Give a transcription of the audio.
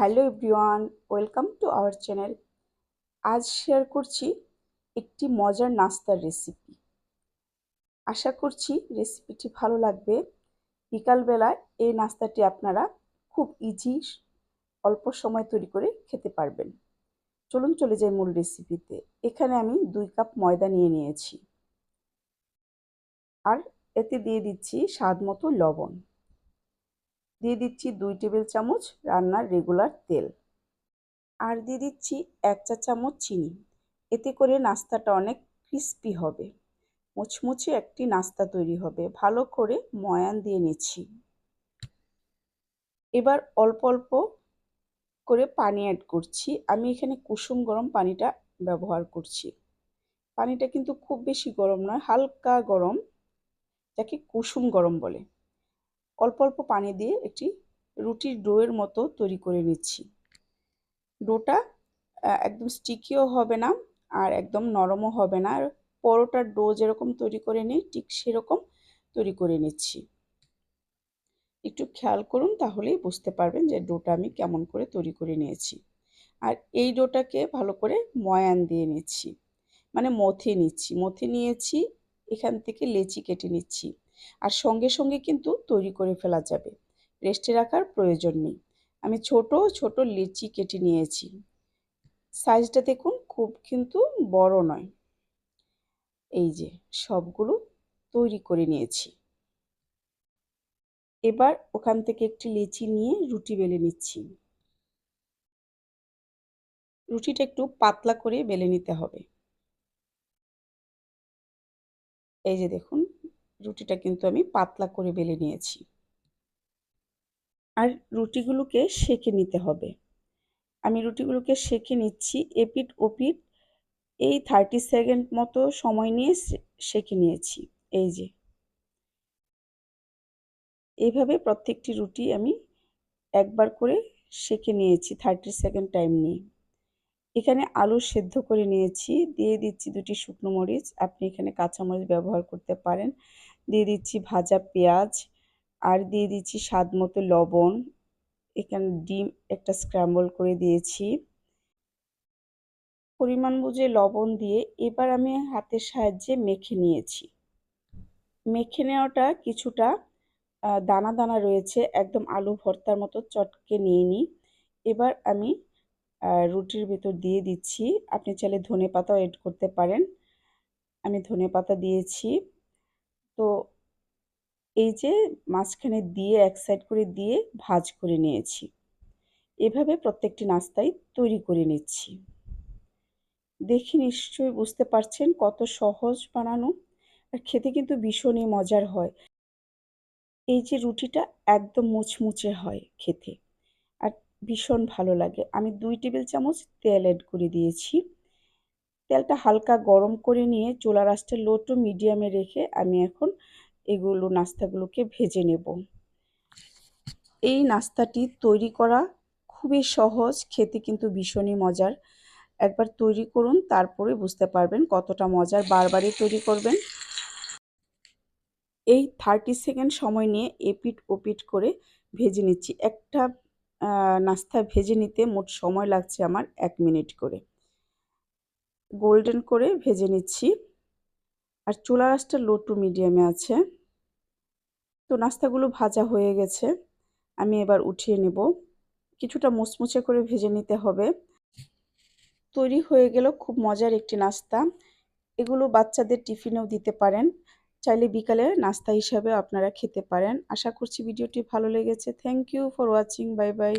Hello everyone, welcome to our channel. আজ share করছি একটি মজার নাস্তার রেসিপি। আশা করছি রেসিপিটি ভালো লাগবে। বিকালবেলায় এই নাস্তাটি আপনারা খুব ইজি অল্প সময় তৈরি করে খেতে পারবেন। চলুন চলে যাই মূল রেসিপিতে এখানে আমি দুই কাপ ময়দা নিয়ে নিয়েছি। আর এতে দিয়ে দিচ্ছি স্বাদ মতো লবণ। দিয়ে দিচ্ছি দুই টেবিল চামচ রান্নার রেগুলার তেল। আর দিয়ে দিচ্ছি এক চা চামচ চিনি। এতে করে নাস্তাটা অনেক ক্রিস্পি হবে। মুচমুচে একটি নাস্তা তৈরি হবে। ভালো করে ময়ান দিয়ে নিচ্ছি। এবার অল্প অল্প করে পানি অ্যাড করছি। আমি এখানে কুসুম গরম পানিটা ব্যবহার করছি। পানিটা কিন্তু খুব বেশি গরম নয়, হালকা গরম, যাকে কুসুম গরম বলে। অল্প অল্প পানি দিয়ে একটি রুটির ডোয়ের মতো তৈরি করে নিচ্ছি। ডোটা একদম স্টিকিও হবে না আর একদম নরমও হবে না। আর পরোটার ডো যেরকম তৈরি করে নিই, ঠিক সেরকম তৈরি করে নিচ্ছি। একটু খেয়াল করুন তাহলেই বুঝতে পারবেন যে ডোটা আমি কেমন করে তৈরি করে নিয়েছি। আর এই ডোটাকে ভালো করে ময়ান দিয়ে নিচ্ছি। মানে মথে নিচ্ছি। মথে নিয়েছি, এখান থেকে লেচি কেটে নিচ্ছি। আর সঙ্গে সঙ্গে কিন্তু তৈরি করে ফেলা যাবে। রেস্টে রাখার প্রয়োজন নেই। আমি ছোট ছোট লিচি কেটে নিয়েছি। সাইজটা দেখুন, খুব কিন্তু বড় নয়। এই যে, সবগুলো তৈরি করে নিয়েছি। এবার ওখান থেকে একটি লিচি নিয়ে রুটি বেলে নিচ্ছি। রুটিটা একটু পাতলা করে বেলে নিতে হবে। এই যে দেখুন রুটিটা কিন্তু আমি পাতলা করে বেলে নিয়েছি। আর রুটিগুলোকে সেকে নিতে হবে। আমি রুটিগুলোকে সেকে নিচ্ছি এপিট ওপিট এই থার্টি সেকেন্ড মতো সময় নিয়ে সেকে নিয়েছি, এই যে। এইভাবে প্রত্যেকটি রুটি আমি একবার করে সেকে নিয়েছি থার্টি সেকেন্ড টাইম নিয়ে। এখানে আলু সেদ্ধ করে নিয়েছি। দিয়ে দিচ্ছি দুটি শুকনো মরিচ। আপনি এখানে কাঁচামরিচ ব্যবহার করতে পারেন। দিয়ে দিচ্ছি ভাজা পেঁয়াজ আর দিয়ে দিচ্ছি স্বাদ মতো লবণ। এখানে ডিম একটা স্ক্র্যাম্বল করে দিয়েছি। পরিমাণ বুঝে লবণ দিয়ে এবার আমি হাতের সাহায্যে মেখে নিয়েছি। মেখে নেওয়াটা কিছুটা দানা দানা রয়েছে। একদম আলু ভর্তার মতো চটকে নিয়ে নিই। এবার আমি রুটির ভেতর দিয়ে দিচ্ছি। আপনি চাইলে ধনে পাতাও এড করতে পারেন। আমি ধনে পাতা দিয়েছি। তো এই যে মাঝখানে দিয়ে এক সাইড করে দিয়ে ভাজ করে নিয়েছি। এভাবে প্রত্যেকটি নাস্তাই তৈরি করে নিচ্ছি। দেখি নিশ্চয়ই বুঝতে পারছেন কত সহজ বানানো আর খেতে কিন্তু ভীষণই মজার হয়। এই যে রুটিটা একদম মুচমুচে হয় খেতে। ভীষণ ভালো লাগে। আমি দুই টেবিল চামচ তেল অ্যাড করে দিয়েছি। তেলটা হালকা গরম করে নিয়ে চোলা রাসটা লো টু মিডিয়ামে রেখে আমি এখন এগুলো, নাস্তাগুলোকে ভেজে নেব। এই নাস্তাটি তৈরি করা খুবই সহজ, খেতে কিন্তু ভীষণই মজার। একবার তৈরি করুন, তারপরে বুঝতে পারবেন কতটা মজার বারবারই তৈরি করবেন। এই থার্টি সেকেন্ড সময় নিয়ে এপিট ওপিট করে ভেজে নিচ্ছি। একটা নাস্তা ভেজে নিতে মোট সময় লাগছে আমার এক মিনিট করে। গোল্ডেন করে ভেজে নিচ্ছি। আর চুলা রাসটা লো টু মিডিয়ামে আছে। তো নাস্তাগুলো ভাজা হয়ে গেছে। আমি এবার উঠিয়ে নেব। কিছুটা মুচমুচে করে ভেজে নিতে হবে। তৈরি হয়ে গেল খুব মজার একটি নাস্তা। এগুলো বাচ্চাদের টিফিনেও দিতে পারেন। চাইলে বিকালে নাস্তা হিসাবে আপনারা খেতে পারেন। আশা করছি ভিডিওটি ভালো লেগেছে। Thank you for watching bye bye